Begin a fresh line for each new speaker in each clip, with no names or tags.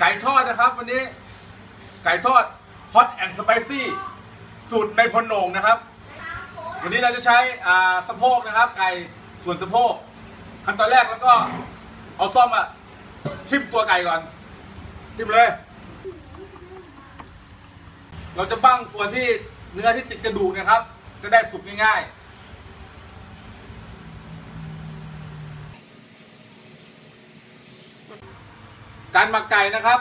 ไก่ทอดนะครับวันนี้ไก่ทอดฮอตแอนด์สไปซี่สูตรในพลโหนงนะครับ วันนี้เราจะใช้อ่าสะโพกนะครับ ไก่ส่วนสะโพกขั้นตอนแรกแล้วก็เอาซ่อมอะทิ่มตัวไก่ก่อนทิ่มเลย เราจะบั้งส่วนที่เนื้อที่ติดกระดูกนะครับ จะได้สุกง่ายๆ การหมักไก่นะครับ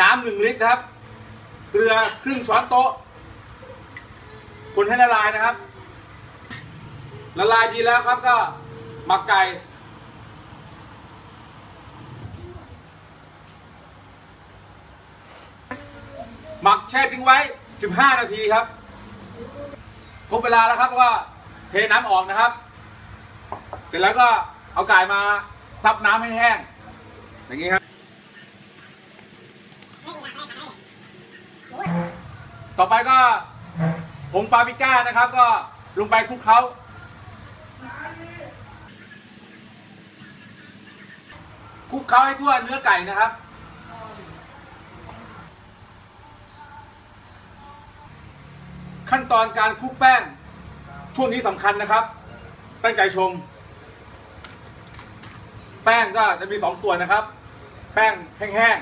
น้ำหนึ่งลิตรครับ เกลือครึ่งช้อนโต๊ะ คนให้ละลายนะครับ ละลายดีแล้วครับก็หมักไก่หมักแช่ทิ้งไว้ 15 นาทีครับ ครบเวลาแล้วครับก็เทน้ำออกนะครับ เสร็จแล้วก็เอาไก่มาซับน้ำให้แห้ง อย่างนี้ครับ ต่อไปก็ผงปาปริก้านะครับ ก็ลงไปคลุกเคล้าคลุกเคล้าให้ทั่วเนื้อไก่นะครับ ขั้นตอนการคลุกแป้ง ช่วงนี้สำคัญนะครับ ตั้งใจชม แป้งก็จะมีสองส่วนนะครับ แป้งแห้ง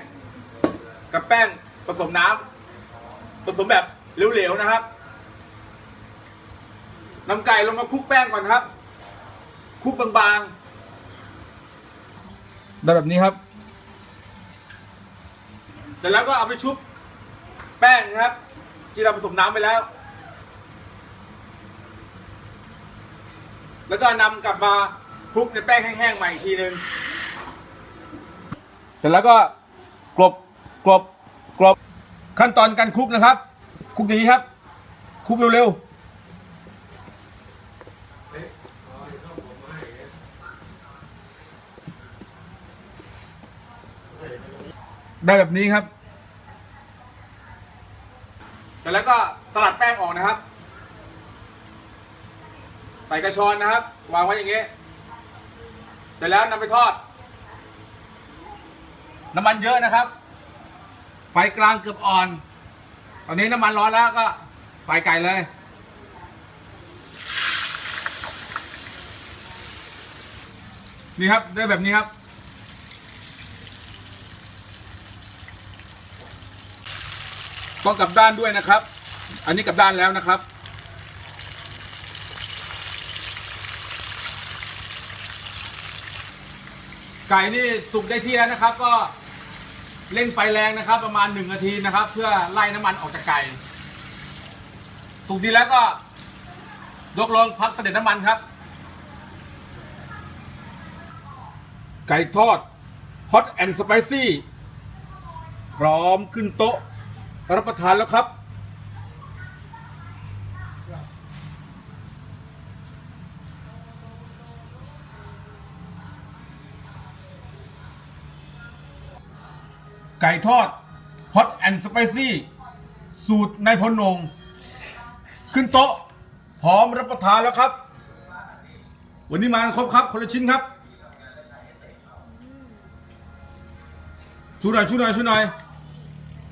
ๆกับแป้งผสมน้ำ ผสมแบบเหลวๆนะครับนำไก่ลงมาคลุกแป้งก่อนครับคลุกบางๆได้แบบนี้ครับ เสร็จแล้วก็เอาไปชุบแป้งนะครับ ที่เราผสมน้ำไปแล้ว แล้วก็นำกลับมาคลุกในแป้งแห้งๆใหม่อีกทีหนึ่งเสร็จแล้วก็กลบกลบกลบ ขั้นตอนการคลุกนะครับคลุกอย่างนี้ครับคลุกเร็วๆได้แบบนี้ครับ เสร็จแล้วก็สลัดแป้งออกนะครับ ใส่กระชอนนะครับ วางไว้อย่างนี้ เสร็จแล้วนำไปทอด น้ำมันเยอะนะครับ ไฟกลางเกือบอ่อน ตอนนี้น้ำมันร้อนแล้วก็ใส่ไก่เลย นี่ครับได้แบบนี้ครับ ต้องกลับด้านด้วยนะครับ อันนี้กลับด้านแล้วนะครับไก่นี่สุกได้ที่แล้วนะครับก็ เร่งไฟแรงนะครับ ประมาณหนึ่งนาทีนะครับ เพื่อไล่น้ำมันออกจากไก่สุกดีแล้วก็ยกลงพักเสด็จน้ำมันครับ ไก่ทอดฮอตแอนด์สไปซี่พร้อมขึ้นโต๊ะรับประทานแล้วครับ ไก่ทอดฮอตแอนด์สไปซี่สูตรนายพลนง ขึ้นโต๊ะ พร้อมรับประทานแล้วครับ วันนี้มาครบครับ คนละชิ้นครับชูหน่อยชูหน่อยชูหน่อย